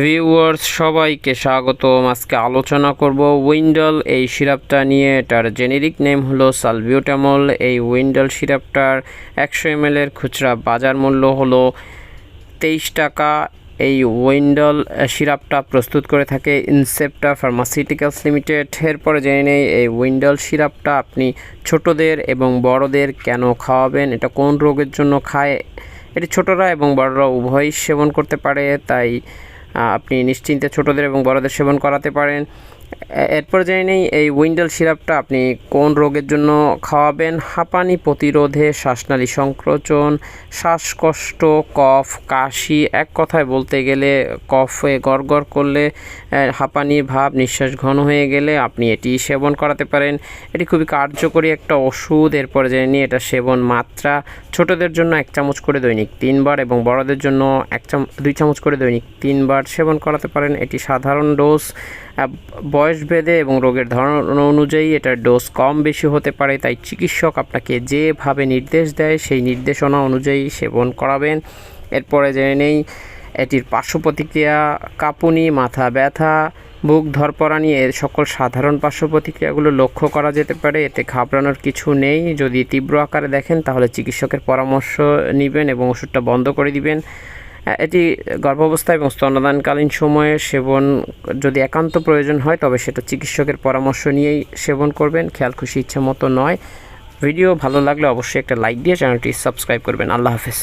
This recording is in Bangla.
ভিউয়ার্স, সবাইকে স্বাগতম। আজকে আলোচনা করব উইন্ডল, এই সিরাপটা নিয়ে। এটার জেনেরিক নেম হলো সালভিউটামল এই উইন্ডল সিরাপটার একশো এম এর খুচরা বাজার মূল্য হলো তেইশ টাকা। এই উইন্ডল সিরাপটা প্রস্তুত করে থাকে ইনসেপ্টা ফার্মাসিউটিক্যালস লিমিটেড। এরপরে জেনে নেই, এই উইন্ডল সিরাপটা আপনি ছোটদের এবং বড়দের কেন খাওয়াবেন? এটা কোন রোগের জন্য খায়? এটি ছোটরা এবং বড়রা উভয়ই সেবন করতে পারে, তাই আপনি নিশ্চিন্তে ছোটদের এবং বড়দের সেবন করাতে পারেন। এরপর জেনে নেই এই উইন্ডল সিরাপটা আপনি কোন রোগের জন্য খাওয়াবেন? হাঁপানি প্রতিরোধে শ্বাসনালী সংকোচন শ্বাসকষ্ট কফ কাশি এক কথায় বলতে গেলে কফে গড়গড় করলে আহ, হাঁপানির ভাব নিঃশ্বাস ঘন হয়ে গেলে আপনি এটি সেবন করাতে পারেন। এটি খুবই কার্যকরী একটা ওষুধ। এরপর জেনে নিই এটা সেবন মাত্রা। ছোটদের জন্য এক চামচ করে দৈনিক তিনবার এবং বড়দের জন্য এক চাম দুই চামচ করে দৈনিক তিনবার সেবন করাতে পারেন। এটি সাধারণ ডোজ। বয়স ভেদে এবং রোগের ধরন অনুযায়ী এটার ডোজ কম বেশি হতে পারে, তাই চিকিৎসক আপনাকে যেভাবে নির্দেশ দেয় সেই নির্দেশনা অনুযায়ী সেবন করাবেন। এরপরে জেনে নেই, এটির পার্শ্ব প্রতিক্রিয়া, কাঁপুনি, মাথা ব্যথা, বুক ধরপড়ানি এর সকল সাধারণ পার্শ্ব প্রতিক্রিয়াগুলো লক্ষ্য করা যেতে পারে। এতে ঘাবড়ানোর কিছু নেই। যদি তীব্র আকারে দেখেন, তাহলে চিকিৎসকের পরামর্শ নেবেন এবং ওষুধটা বন্ধ করে দিবেন। এটি গর্ভাবস্থা এবং স্তন্যদানকালীন সময়ে সেবন যদি একান্ত প্রয়োজন হয়, তবে সেটা চিকিৎসকের পরামর্শ নিয়েই সেবন করবেন। খেয়াল খুশি ইচ্ছে মতো নয়। ভিডিও ভালো লাগলে অবশ্যই একটা লাইক দিয়ে চ্যানেলটি সাবস্ক্রাইব করবেন। আল্লাহ হাফেজ।